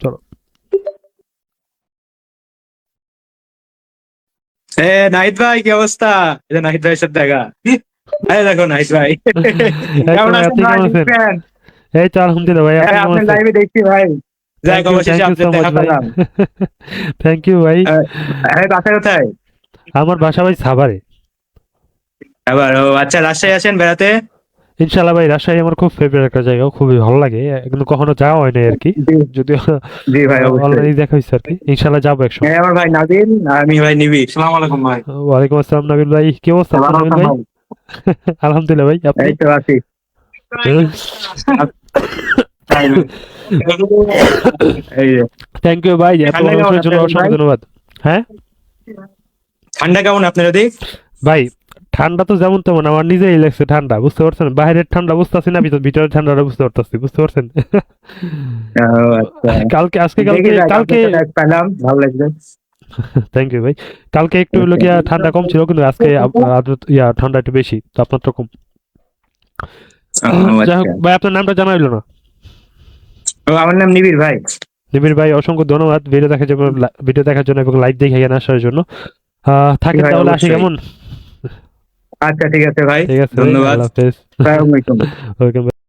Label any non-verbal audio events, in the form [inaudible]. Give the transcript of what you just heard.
চলো। এ নাহিদ ভাই কি অবস্থা? এটা নাহিদ ভাইয়ের সাথে দেখা। আরে দেখো নাহিদ ভাই। কেমন আছেন ভাই? আছেন? এই তো আলহামদুলিল্লাহ ভাই হ্যাঁ, আপনি লাইভে দেখছি ভাই। যাই হোক, অবশেষে আপনার দেখা পেলাম। থ্যাংক ইউ ভাই। [laughs] হ্যাঁ বাসা কোথায়? আমার বাসা ভাই সাভারে। আবার ও আচ্ছা রাজশাহী আসেন বেড়াতে? ইনশাল্লাহ ভাই রাজশাহী আমার খুব ফেভারিট একটা জায়গা খুবই ভালো লাগে। কিন্তু কখনো যাওয়া হয় না আর কি। জি, যদিও জি ভাই অলরেডি দেখা হয়েছে আর কি। ইনশাল্লাহ যাব একসময় হ্যাঁ আমার ভাই নাবিল আমি ভাই নিবি। সালাম আলাইকুম ভাই। ওয়ালাইকুম আসসালাম নাবিল ভাই। কি অবস্থা নাবিল ভাই? আলহামদুলিল্লাহ ভাই আপনি? এই তো আছি। থ্যাংক ইউ ভাই এত জন্য অসংখ্য ধন্যবাদ। হ্যাঁ? ঠান্ডা কেমন আপনার ওদিক ভাই ঠান্ডা তো যেমন তেমন আমার নিজেই লাগছে ঠান্ডা বুঝতে পারছেন? বাইরের ঠান্ডা বুঝতেছি না ভিতর ভিতরের ঠান্ডাটা বুঝতে পারতেছি বুঝতে পারছেন? আচ্ছা। কালকে আজকে কালকে কালকে পেলাম ভালো লাগছে। থ্যাংক ইউ ভাই। কালকে একটু হলো গিয়া ঠান্ডা কম ছিল কিন্তু আজকে ইয়া ঠান্ডা একটু বেশি তো আপনার তো কম যাই হোক আচ্ছা। ভাই আপনার নামটা জানা হইল না? আমার নাম নিবির ভাই। নিবির ভাই অসংখ্য ধন্যবাদ। ভিডিও দেখার জন্য ভিডিও দেখার জন্য এবং লাইভ দেখে এখানে আসার জন্য। থাকেন তাহলে আসি কেমন? আচ্ছা ঠিক আছে ভাই। ঠিক আছে ভাই, ধন্যবাদ।